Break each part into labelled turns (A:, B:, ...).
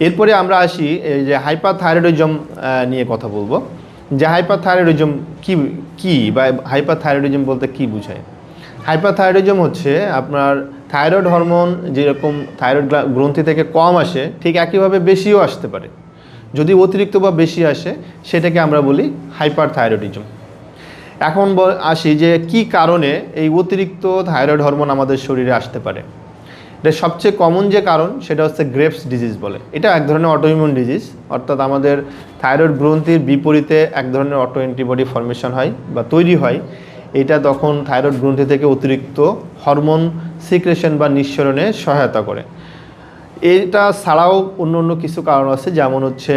A: এরপরে আমরা আসি, এই যে হাইপারথাইরয়েডিজম নিয়ে কথা বলব। যে হাইপারথাইরয়েডিজম কি কি বা হাইপারথাইরয়েডিজম বলতে কি বোঝায়? হাইপারথাইরয়েডিজম হচ্ছে আপনার থাইরয়েড হরমোন যেরকম থাইরয়েড গ্রন্থি থেকে কম আসে, ঠিক একইভাবে বেশিও আসতে পারে। যদি অতিরিক্ত বা বেশি আসে, সেটাকে আমরা বলি হাইপারথাইরয়েডিজম এখন ব- আসি যে কি কারণে এই অতিরিক্ত থাইরয়েড হরমোন আমাদের শরীরে আসতে পারে। এটা সবচেয়ে কমন যে কারণ, সেটা হচ্ছে গ্রেপস ডিজিজ বলে। এটা এক ধরনের অটোইমিউন ডিজিজ অর্থাৎ আমাদের থাইরয়েড গ্রন্থির বিপরীতে এক ধরনের অটো অ্যান্টিবডি ফর্মেশন হয় বা তৈরি হয়। এটা তখন থাইরয়েড গ্রন্থি থেকে অতিরিক্ত হরমোন সিক্রেশন বা নিঃসরণে সহায়তা করে। এটা ছাড়াও অন্য অন্য কিছু কারণ আছে, যেমন হচ্ছে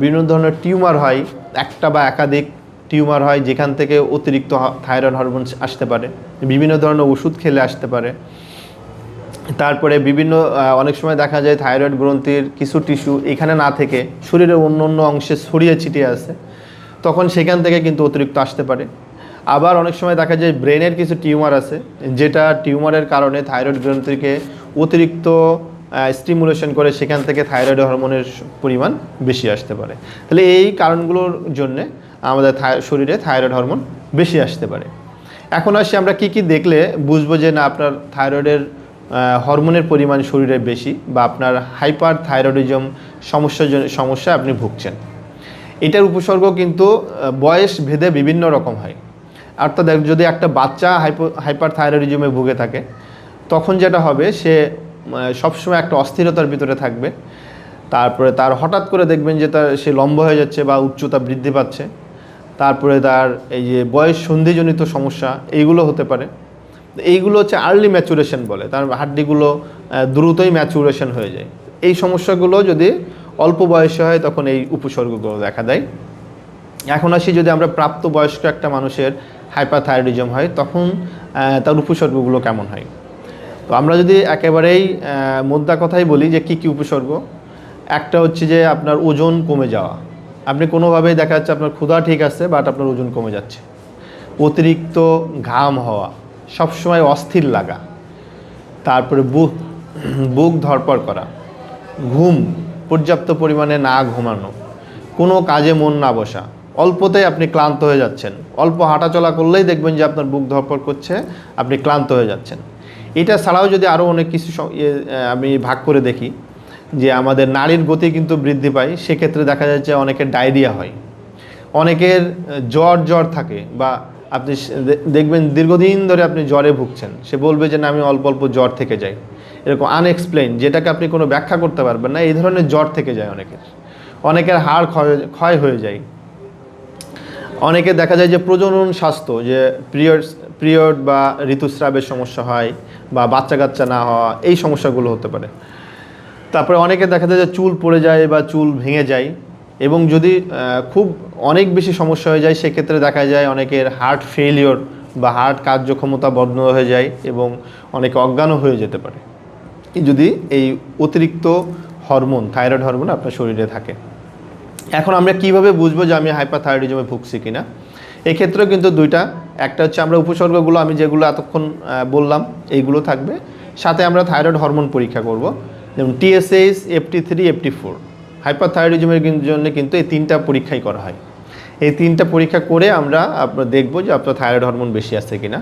A: বিভিন্ন ধরনের টিউমার হয়, একটা বা একাধিক টিউমার হয়, যেখান থেকে অতিরিক্ত থাইরয়েড হরমোন আসতে পারে। বিভিন্ন ধরনের ওষুধ খেলে আসতে পারে। তারপরে বিভিন্ন অনেক সময় দেখা যায় থাইরয়েড গ্রন্থির কিছু টিস্যু এখানে না থেকে শরীরের অন্য অন্য অংশে ছড়িয়ে ছিটিয়ে আছে তখন সেখান থেকে কিন্তু অতিরিক্ত আসতে পারে। আবার অনেক সময় দেখা যায় ব্রেনের কিছু টিউমার আছে, যেটা টিউমারের কারণে থাইরয়েড গ্রন্থিকে অতিরিক্ত স্টিমুলেশন করে সেখান থেকে থাইরয়েড হরমোনের পরিমাণ বেশি আসতে পারে। তাহলে এই কারণগুলোর জন্যে আমাদের শরীরে থাইরয়েড হরমোন বেশি আসতে পারে। এখন আসি আমরা কি কি দেখলে বুঝব যে না আপনার থাইরয়েডের হরমোনের পরিমাণ শরীরে বেশি বা আপনার হাইপার থাইরয়েডিজম সমস্যা জন্য সমস্যায় আপনি ভুগছেন। এটার উপসর্গ কিন্তু বয়স ভেদে বিভিন্ন রকম হয়। অর্থাৎ যদি একটা বাচ্চা হাইপো হাইপার থাইরয়েডিজমে ভুগে থাকে, তখন যেটা হবে, সে সবসময় একটা অস্থিরতার ভিতরে থাকবে। তারপরে তার হঠাৎ করে দেখবেন যে তার, সে লম্বা হয়ে যাচ্ছে বা উচ্চতা বৃদ্ধি পাচ্ছে। তারপরে তার এই যে বয়স সন্ধিজনিত সমস্যা, এইগুলো হতে পারে। এইগুলো হচ্ছে আর্লি ম্যাচুরেশন বলে। তার হাড্ডিগুলো দ্রুতই ম্যাচুরেশন হয়ে যায়। এই সমস্যাগুলো যদি অল্প বয়সে হয়, তখন এই উপসর্গগুলো দেখা দেয়। এখন আসি যদি আমরা প্রাপ্ত বয়স্ক একটা মানুষের হাইপারথাইরয়েডিজম হয়, তখন তার উপসর্গগুলো কেমন হয়? তো আমরা যদি একেবারেই মোদ্দা কথাই বলি যে কী কী উপসর্গ, একটা হচ্ছে যে আপনার ওজন কমে যাওয়া। আপনি কোনোভাবেই দেখা যাচ্ছে আপনার ক্ষুধা ঠিক আছে বাট আপনার ওজন কমে যাচ্ছে। অতিরিক্ত ঘাম হওয়া। সবসময় অস্থির লাগা। তারপরে বুক বুক ধরপড় করা। ঘুম পর্যাপ্ত পরিমাণে না ঘুমানো। কোনো কাজে মন না বসা। অল্পতেই আপনি ক্লান্ত হয়ে যাচ্ছেন। অল্প হাঁটাচলা করলেই দেখবেন যে আপনার বুক ধরপড় করছে আপনি ক্লান্ত হয়ে যাচ্ছেন। এটা ছাড়াও যদি আরও অনেক কিছু ইয়ে, আমি ভাগ করে দেখি যে আমাদের নারীর গতি কিন্তু বৃদ্ধি পায় সেক্ষেত্রে দেখা যাচ্ছে অনেকের ডায়রিয়া হয়। অনেকের জ্বর জ্বর থাকে বা আপনি দেখবেন দীর্ঘদিন ধরে আপনি জ্বরে ভুগছেন। সে বলবে যে, না, আমি অল্প অল্প জ্বর থেকে যাই। এরকম আনএক্সপ্লেন যেটাকে আপনি কোনো ব্যাখ্যা করতে পারবেন না, এই ধরনের জ্বর থেকে যায় অনেকের। অনেকের হাড় ক্ষয় ক্ষয় হয়ে যায়। অনেকে দেখা যায় যে, প্রজনন স্বাস্থ্য, যে পিরিয়ড পিরিয়ড বা ঋতুস্রাবের সমস্যা হয় বা বাচ্চা কাচ্চা না হওয়া, এই সমস্যাগুলো হতে পারে। তারপরে অনেকে দেখা যায় যে, চুল পড়ে যায় বা চুল ভেঙে যায়। এবং যদি খুব অনেক বেশি সমস্যা হয়ে যায়, সেক্ষেত্রে দেখা যায় অনেকের হার্ট ফেলিওর বা হার্ট কার্যক্ষমতা বন্ধ হয়ে যায় এবং অনেকে অজ্ঞানও হয়ে যেতে পারে। যদি এই অতিরিক্ত হরমোন থাইরয়েড হরমোন আপনার শরীরে থাকে। এখন আমরা কীভাবে বুঝব যে আমি হাইপারথাইরয়েডিজমে ভুগছি কিনা? এক্ষেত্রেও কিন্তু দুইটা, একটা হচ্ছে আমরা উপসর্গগুলো আমি যেগুলো এতক্ষণ বললাম, এইগুলো থাকবে। সাথে আমরা থাইরয়েড হরমোন পরীক্ষা করব। যেমন TSH FT three FT four হাইপারথাইরয়েডিজমের জন্য কিন্তু এই তিনটা পরীক্ষাই করা হয়। এই তিনটা পরীক্ষা করে আমরা আপনার দেখব যে আপনার থাইরয়েড হরমোন বেশি আছে কিনা।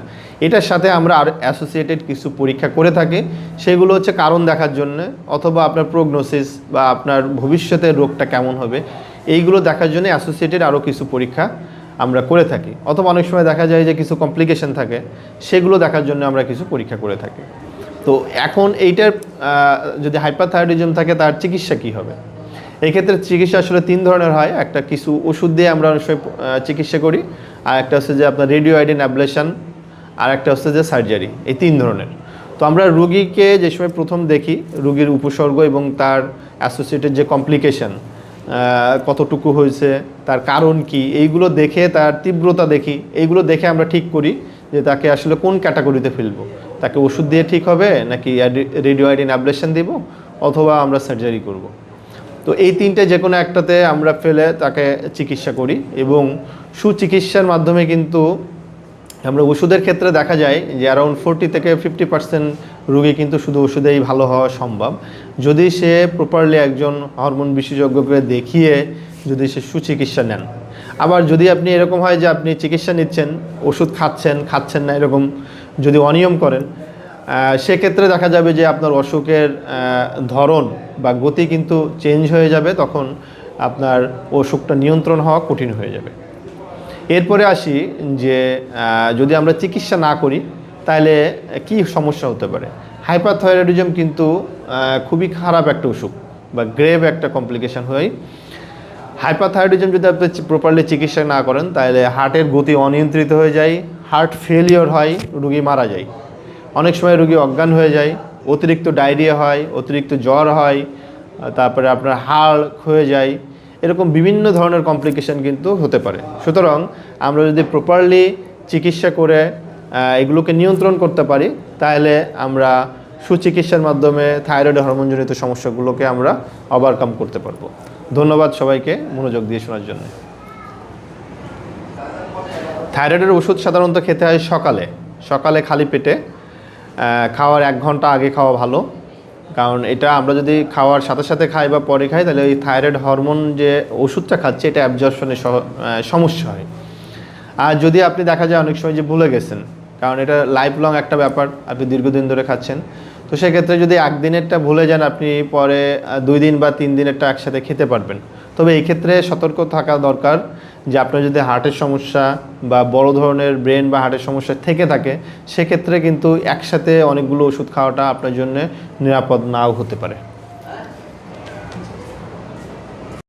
A: এটার সাথে আমরা আর অ্যাসোসিয়েটেড কিছু পরীক্ষা করে থাকি। সেগুলো হচ্ছে কারণ দেখার জন্য অথবা আপনার প্রোগনোসিস বা আপনার ভবিষ্যতে রোগটা কেমন হবে, এইগুলো দেখার জন্য অ্যাসোসিয়েটেড আরও কিছু পরীক্ষা আমরা করে থাকি। অথবা অনেক সময় দেখা যায় যে কিছু কমপ্লিকেশন থাকে, সেগুলো দেখার জন্য আমরা কিছু পরীক্ষা করে থাকি। তো এখন এইটার যদি হাইপারথাইরয়েডিজম থাকে তার চিকিৎসা কী হবে? এই ক্ষেত্রে চিকিৎসা আসলে তিন ধরনের হয়। একটা কিছু ওষুধ দিয়ে আমরা অনেক চিকিৎসা করি, আর একটা হচ্ছে যে আপনার রেডিও আইডেন অ্যাবলেশন, আর একটা হচ্ছে যে সার্জারি, এই তিন ধরনের। তো আমরা রুগীকে যে সময় প্রথম দেখি, রুগীর উপসর্গ এবং তার অ্যাসোসিয়েটেড যে কমপ্লিকেশন কতটুকু হয়েছে, তার কারণ কি, এইগুলো দেখে, তার তীব্রতা দেখি, এইগুলো দেখে আমরা ঠিক করি যে তাকে আসলে কোন ক্যাটাগরিতে ফেলব। তাকে ওষুধ দিয়ে ঠিক হবে, নাকি রেডিও আইডিন অ্যাবলেশন দিব, অথবা আমরা সার্জারি করব। তো এই তিনটে যে কোনো একটাতে আমরা ফেলে তাকে চিকিৎসা করি এবং সুচিকিৎসার মাধ্যমে কিন্তু আমরা ওষুধের ক্ষেত্রে দেখা যায় যে অ্যারাউন্ড ফোরটি থেকে ফিফটি পার্সেন্ট রোগী কিন্তু শুধু ওষুধেই ভালো হওয়া সম্ভব। যদি সে প্রপারলি একজন হরমোন বিশেষজ্ঞকে দেখিয়ে যদি সে সুচিকিৎসা নেন। আবার যদি আপনি এরকম হয় যে আপনি চিকিৎসা নিচ্ছেন, ওষুধ খাচ্ছেন খাচ্ছেন না এরকম যদি অনিয়ম করেন সেক্ষেত্রে দেখা যাবে যে আপনার অসুখের ধরন বা গতি কিন্তু চেঞ্জ হয়ে যাবে, তখন আপনার অসুখটা নিয়ন্ত্রণ হওয়া কঠিন হয়ে যাবে। এরপরে আসি যে যদি আমরা চিকিৎসা না করি, তাহলে কি সমস্যা হতে পারে? হাইপারথাইরয়েডিজম কিন্তু খুবই খারাপ একটা অসুখ বা গ্রেভ একটা কমপ্লিকেশন হয়। হাইপারথাইরয়েডিজম যদি আপনি প্রপারলি চিকিৎসা না করেন, তাহলে হার্টের গতি অনিয়ন্ত্রিত হয়ে যায় হার্ট ফেলিওর হয়, রুগী মারা যায়। অনেক সময় রুগী অজ্ঞান হয়ে যায়, অতিরিক্ত ডায়রিয়া হয়, অতিরিক্ত জ্বর হয় তারপরে আপনার হাড় ক্ষয়ে যায়, এরকম বিভিন্ন ধরনের কমপ্লিকেশন কিন্তু হতে পারে। সুতরাং আমরা যদি প্রপারলি চিকিৎসা করে এগুলোকে নিয়ন্ত্রণ করতে পারি, তাহলে আমরা সুচিকিৎসার মাধ্যমে থাইরয়েড হরমোনজনিত সমস্যাগুলোকে আমরা ওভারকাম করতে পারব। ধন্যবাদ সবাইকে মনোযোগ দিয়ে শোনার জন্য। থাইরয়েডের ওষুধ সাধারণত খেতে হয় সকালে। সকালে খালি পেটে খাওয়ার এক ঘণ্টা আগে খাওয়া ভালো। কারণ এটা আমরা যদি খাওয়ার সাথে সাথে খাই বা পরে খাই, তাহলে ওই থাইরয়েড হরমোন যে ওষুধটা খাচ্ছে, এটা অ্যাবজর্পশনের সমস্যা হয়। আর যদি আপনি দেখা যায় অনেক সময় যে ভুলে গেছেন, কারণ এটা লাইফ লং একটা ব্যাপার, আপনি দীর্ঘদিন ধরে খাচ্ছেন, তো সেক্ষেত্রে যদি একদিনেরটা ভুলে যান, আপনি পরে দুই দিন বা তিন দিনেরটা একসাথে খেতে পারবেন। তবে এই ক্ষেত্রে সতর্ক থাকা দরকার যে আপনার যদি হার্টের সমস্যা বা বড় ধরনের ব্রেন বা হার্টের সমস্যা থেকে থাকে, সেক্ষেত্রে কিন্তু একসাথে অনেকগুলো ওষুধ খাওয়াটা আপনার জন্য নিরাপদ নাও হতে পারে।